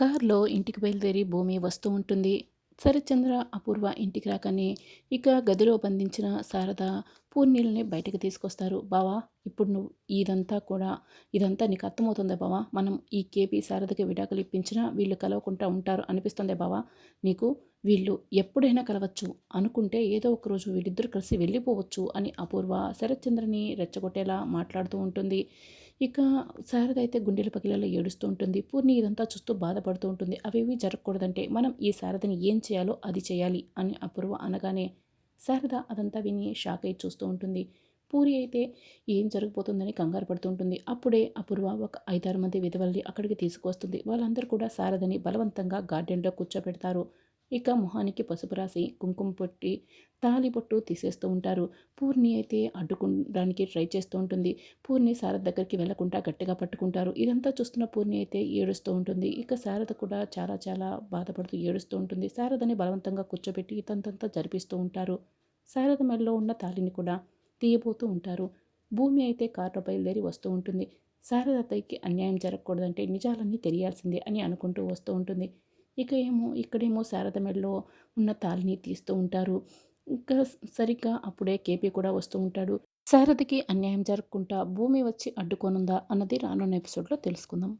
కారులో ఇంటికి బయలుదేరి భూమి వస్తూ ఉంటుంది. శరత్చంద్ర అపూర్వ ఇంటికి రాకనే ఇక గదిలో బంధించిన శారద పూర్ణిల్ని బయటకు తీసుకొస్తారు. బావా ఇప్పుడు నువ్వు ఇదంతా కూడా ఇదంతా నీకు అర్థమవుతుందా బావా? మనం ఈ కేపీ శారదకి విడాకులు ఇప్పించినా వీళ్ళు కలవకుండా ఉంటారు అనిపిస్తుందే బావా? నీకు వీళ్ళు ఎప్పుడైనా కలవచ్చు అనుకుంటే ఏదో ఒక రోజు వీళ్ళిద్దరు కలిసి వెళ్ళిపోవచ్చు అని అపూర్వ శరత్చంద్రని రెచ్చగొట్టేలా మాట్లాడుతూ ఉంటుంది. ఇక శారద అయితే గుండెల పగిలేలా ఏడుస్తూ ఉంటుంది. పూర్ణి ఇదంతా చూస్తూ బాధపడుతూ ఉంటుంది. అవేవి జరగకూడదంటే మనం ఈ శారదని ఏం చేయాలో అది చేయాలి అని అపూర్వ అనగానే శారద అదంతా విని షాక్ అయి చూస్తూ ఉంటుంది. పూరి అయితే ఏం జరిగిపోతుందని కంగారు పడుతూ ఉంటుంది. అప్పుడే అపూర్వ ఒక ఐదారు మంది విధవల్ని అక్కడికి తీసుకువస్తుంది. వాళ్ళందరూ కూడా శారదని బలవంతంగా గార్డెన్లో కూర్చోబెడతారు. ఇక మొహానికి పసుపు రాసి కుంకుమ పొట్టి తాలి పొట్టు తీసేస్తూ ఉంటారు. పూర్ణి అయితే అడ్డుకోవడానికి ట్రై చేస్తూ ఉంటుంది. పూర్ణి శారద దగ్గరికి వెళ్ళకుండా గట్టిగా పట్టుకుంటారు. ఇదంతా చూస్తున్న పూర్ణి అయితే ఏడుస్తూ ఉంటుంది. ఇక శారద కూడా చాలా చాలా బాధపడుతూ ఏడుస్తూ ఉంటుంది. శారదని బలవంతంగా కూర్చోబెట్టి ఇతంతంతా జరిపిస్తూ ఉంటారు. శారద మెడలో ఉన్న తాలిని కూడా తీయబోతూ ఉంటారు. భూమి అయితే కారులో బయలుదేరి వస్తూ ఉంటుంది. శారద శారదకి అన్యాయం జరగకూడదంటే నిజాలన్నీ తెలియాల్సిందే అని అనుకుంటూ వస్తూ ఉంటుంది. ఇక ఏమో ఇక్కడేమో శారద మెడలో ఉన్న తాలిని తీస్తూ ఉంటారు. ఇంకా సరిగ్గా అప్పుడే కేపీ కూడా వస్తూ ఉంటాడు. శారదకి అన్యాయం జరగకుండా భూమి వచ్చి అడ్డుకోనుందా అన్నది రానున్న ఎపిసోడ్లో తెలుసుకుందాం.